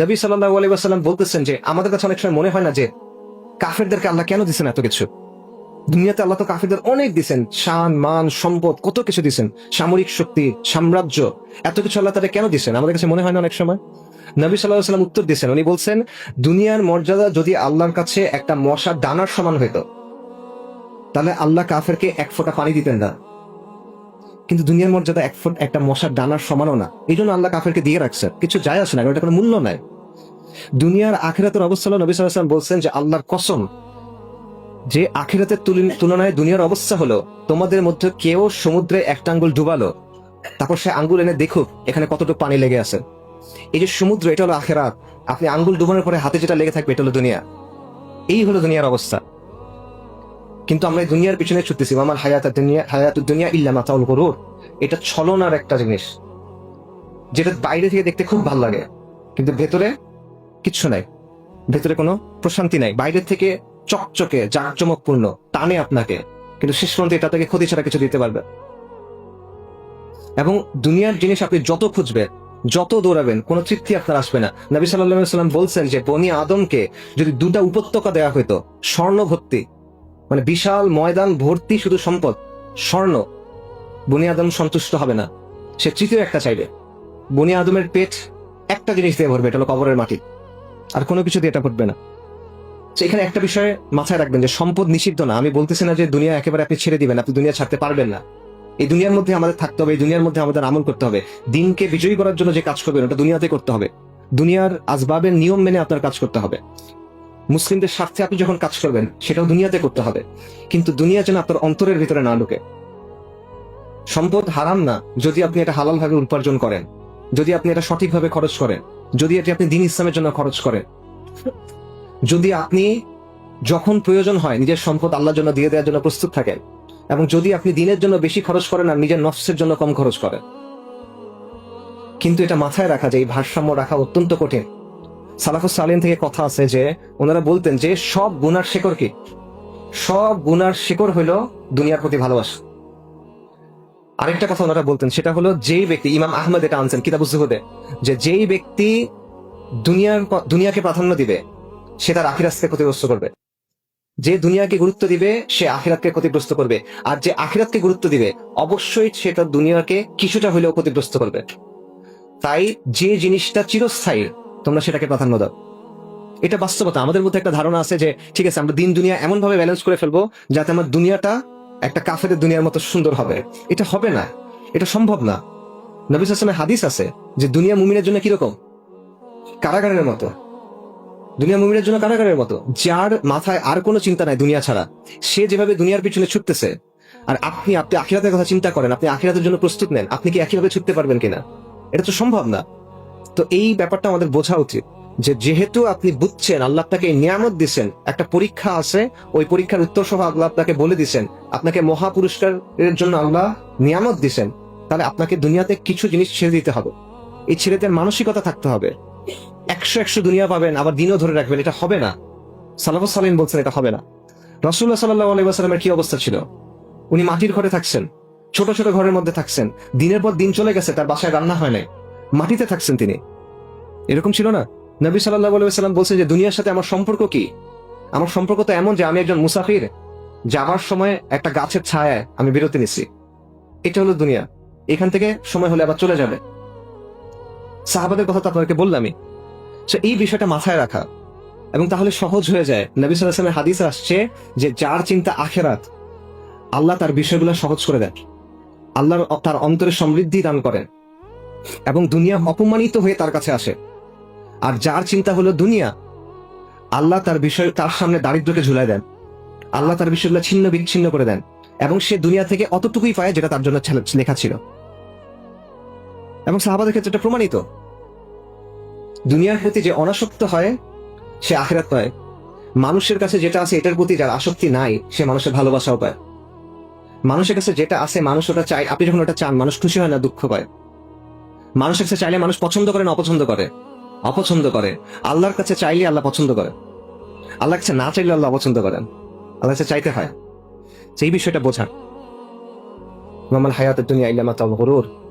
নবী সাল্লাহ আলাইসাল্লাম বলতেছেন যে, আমাদের কাছে অনেক সময় মনে হয় না যে, কাফেরদেরকে আল্লাহ কেন দিচ্ছেন এত কিছু? দুনিয়াতে আল্লাহ তো কাফেরদের অনেক দিচ্ছেন শান, মান, সম্পদ, কত কিছু দিচ্ছেন সামরিক শক্তি, সাম্রাজ্য, এত কিছু আল্লাহ তাদের কেন দিচ্ছেন আমাদের কাছে মনে হয় না অনেক সময়। নবী সাল্লাহ সাল্লাম উত্তর দিচ্ছেন উনি বলছেন, দুনিয়ার মর্যাদা যদি আল্লাহর কাছে একটা মশার দানার সমান হইতো, তাহলে আল্লাহ কাফেরকে এক ফোঁটা পানি দিতেন না। কিন্তু দুনিয়ার মর্যাদা এক ফুট একটা মশার ডানার সমানও না। এই জন্য আল্লাহ কাফেরকে দিয়ে রাখছে কিছু যায় আসে না এটা কোনো মূল্য নাই। দুনিয়ার আখেরাতের অবস্থা নবী সাল্লাম বলছেন যে, আল্লাহর কসম, যে আখিরাতের তুলন- তুলনায় দুনিয়ার অবস্থা হলো, তোমাদের মধ্যে কেউ সমুদ্রে একটা আঙ্গুল ডুবালো, তারপর সে আঙ্গুল এনে দেখুক, এখানে কতটুকু পানি লেগে আছে। এই যে সমুদ্র, এটা হলো আখেরাত। আপনি আঙ্গুল ডুবানোর পরে হাতে যেটা লেগে থাকবে, এটা হলো দুনিয়া। এই হলো দুনিয়ার অবস্থা। কিন্তু আমরা এই দুনিয়ার পিছনে ছুটতেছি। আমার হায়াত দুনিয়া হায়াত দুনিয়া ইল্লা মাতাউল গরুর। এটা ছলনার একটা জিনিস। যেটা বাইরে থেকে দেখতে খুব ভালো লাগে। কিন্তু ভেতরে কিচ্ছু নাই। ভেতরে কোনো প্রশান্তি নাই। বাইরে থেকে চকচকে, জাঁকজমকপূর্ণ, টানে আপনাকে। কিন্তু শেষ পর্যন্ত এটা থেকে ক্ষতি ছাড়া কিছু দিতে পারবে। এবং দুনিয়ার জিনিস আপনি যত খুঁজবেন, যত দৌড়াবেন, কোনো তৃপ্তি আপনার আসবে না। নবী সাল্লাহ সাল্লাম বলছেন যে, বনি আদমকে যদি দুটা উপত্যকা দেওয়া হইতো স্বর্ণ ভর্তি মানে বিশাল ময়দান ভর্তি শুধু সম্পদ, স্বর্ণ। বনি আদম সন্তুষ্ট হবে না। সে তৃতীয় একটা চাইবে। বনি আদমের পেট একটা জিনিস দিয়ে ভরবে, এটা হলো কবরের মাটি। আর কোনো কিছু দিয়ে এটা ভরবে না। তো এখানে একটা বিষয় মাথায় রাখবেন যে সম্পদ নিষিদ্ধ না। আমি বলতেছি না যে দুনিয়া একেবারে আপনি ছেড়ে দিবেন, আপনি দুনিয়া ছাড়তে পারবেন না। এই দুনিয়ার মধ্যে আমাদের থাকতে হবে, এই দুনিয়ার মধ্যে আমাদের আমল করতে হবে। দিনকে বিজয়ী করার জন্য যে কাজ করবেন, ওটা দুনিয়াতে করতে হবে। দুনিয়ার আসবাবের নিয়ম মেনে আপনার কাজ করতে হবে। মুসলিমদের স্বার্থে আপনি যখন কাজ করবেন, সেটাও দুনিয়াতে করতে হবে। কিন্তু দুনিয়া যেন আপনার অন্তরের ভিতরে না ঢুকে। সম্পদ হারাম না, যদি আপনি এটা হালাল ভাবে উপার্জন করেন। যদি আপনি এটা সঠিকভাবে খরচ করেন। যদি এটি আপনি দিন ইসলামের জন্য খরচ করেন। যদি আপনি যখন প্রয়োজন হয়, নিজের সম্পদ আল্লাহর জন্য দিয়ে দেওয়ার জন্য প্রস্তুত থাকেন, এবং যদি আপনি দিনের জন্য বেশি খরচ করেন আর নিজের নফসের জন্য কম খরচ করেন। কিন্তু এটা মাথায় রাখা যায় এই ভারসাম্য রাখা অত্যন্ত কঠিন। সালাফুস সালিন থেকে কথা আছে যে, ওনারা বলতেন যে, সব গুনার শেকড় কি? সব গুনার শেকড় হইল দুনিয়ার প্রতি ভালোবাসা। আরেকটা কথা ওনারা বলতেন, সেটা হলো যেই ব্যক্তি, ইমাম আহমদ এটা আনছেন, কিতাব জুহুদে যে যেই ব্যক্তি দুনিয়ার দুনিয়াকে প্রাধান্য দিবে, সে তার আখিরাতকে ক্ষতিগ্রস্ত করবে। যে দুনিয়াকে গুরুত্ব দিবে, সে আখিরাতকে ক্ষতিগ্রস্ত করবে। আর যে আখিরাতকে গুরুত্ব দিবে, অবশ্যই সে তার দুনিয়াকে কিছুটা হলেও ক্ষতিগ্রস্ত করবে। তাই যে জিনিসটা চিরস্থায়ী তোমরা সেটাকে প্রাধান্য দাও। এটা বাস্তবতা। আমাদের মধ্যে একটা ধারণা আছে যে, ঠিক আছে, আমরা দিন দুনিয়া এমন ভাবে ব্যালেন্স করে ফেলব যাতে আমার দুনিয়াটা একটা কাফের দুনিয়ার মতো সুন্দর হবে। এটা হবে না। এটা সম্ভব না। নবী সাসলামের হাদিস আছে যে, দুনিয়া মুমিনের জন্য কীরকম? কারাগারের মতো। দুনিয়া মুমিনের জন্য কারাগারের মতো। যার মাথায় আর কোনো চিন্তা নাই দুনিয়া ছাড়া। সে যেভাবে দুনিয়ার পিছনে ছুটতেছে, আর আপনি আপনি আখিরাতের কথা চিন্তা করেন, আপনি আখিরাতের জন্য প্রস্তুত নেন, আপনি কি একইভাবে ছুটতে পারবেন কিনা? এটা তো সম্ভব না। তো এই ব্যাপারটা আমাদের বোঝা উচিত যে যেহেতু আপনি বুঝছেন, আল্লাহ আপনাকে নিয়ামত দিচ্ছেন একটা পরীক্ষা আছে, ওই পরীক্ষার উত্তর সহ আল্লাহ আপনাকে বলে দিচ্ছেন আপনাকে মহা পুরস্কারের জন্য আল্লাহ নিয়ামত দিচ্ছেন তাহলে আপনাকে দুনিয়াতে কিছু জিনিস ছেড়ে দিতে হবে। এই ছেলেদের মানসিকতা থাকতে হবে। একশো একশো দুনিয়া পাবেন, আবার দিনও ধরে রাখবেন, এটা হবে না। সালাফুস সালিম বলছেন, এটা হবে না। রসুল্লাহ সাল্লাহ আলাইসালামের কি অবস্থা ছিল? উনি মাটির ঘরে থাকছেন, ছোট ছোট ঘরের মধ্যে থাকছেন, দিনের পর দিন চলে গেছে, তার বাসায় রান্না হয় নাই। মাটিতে থাকছেন তিনি। এরকম ছিল না? নবী সাল্লাহ আলাইসাল্লাম বলছেন যে দুনিয়ার সাথে আমার সম্পর্ক কি? আমার সম্পর্ক তো এমন যে আমি একজন মুসাফির যাবার সময় একটা গাছের ছায়ায় আমি বিরতি নিছি এটা হলো দুনিয়া। এখান থেকে সময় হলে আবার চলে যাবে। সাহাবাদের কথা তো বললামই So, এই বিষয়টা মাথায় রাখা। এবং তাহলে সহজ হয়ে যায়। নবী সাল্লামের হাদিস আসছে যে যার চিন্তা আখেরাত আল্লাহ তার বিষয়গুলো সহজ করে দেন। আল্লাহ তার অন্তরে সমৃদ্ধি দান করেন। এবং দুনিয়া অপমানিত হয়ে তার কাছে আসে। আর যার চিন্তা হলো দুনিয়া, আল্লাহ তার বিষয় তার সামনে দারিদ্রকে ঝুলাই দেন। আল্লাহ তার বিষয়গুলো ছিন্ন বিচ্ছিন্ন করে দেন এবং সে দুনিয়া থেকে অতটুকুই পায় যেটা তার জন্য লেখা ছিল। এবং সাহাবাদের ক্ষেত্রে এটা প্রমাণিত। দুনিয়ার প্রতি যে অনাসক্ত হয়, সে আখেরাত পায়। মানুষের কাছে যেটা আছে এটার প্রতি যার আসক্তি নাই, সে মানুষের ভালোবাসাও পায়। মানুষের কাছে যেটা আছে মানুষ ওটা চায়, আপনি যখন ওটা চান, মানুষ খুশি হয় না, দুঃখ পায়। মানুষের কাছে চাইলে মানুষ পছন্দ করে না অপছন্দ করে। অপছন্দ করে। আল্লাহর কাছে চাইলে আল্লাহ পছন্দ করে। আল্লাহর কাছে না চাইলে আল্লাহ অপছন্দ করেন। আল্লাহর কাছে চাইতে হয়। সেই বিষয়টা বোঝান মামাল হায়াতের দুনিয়া ইল্লামা তাল গরুর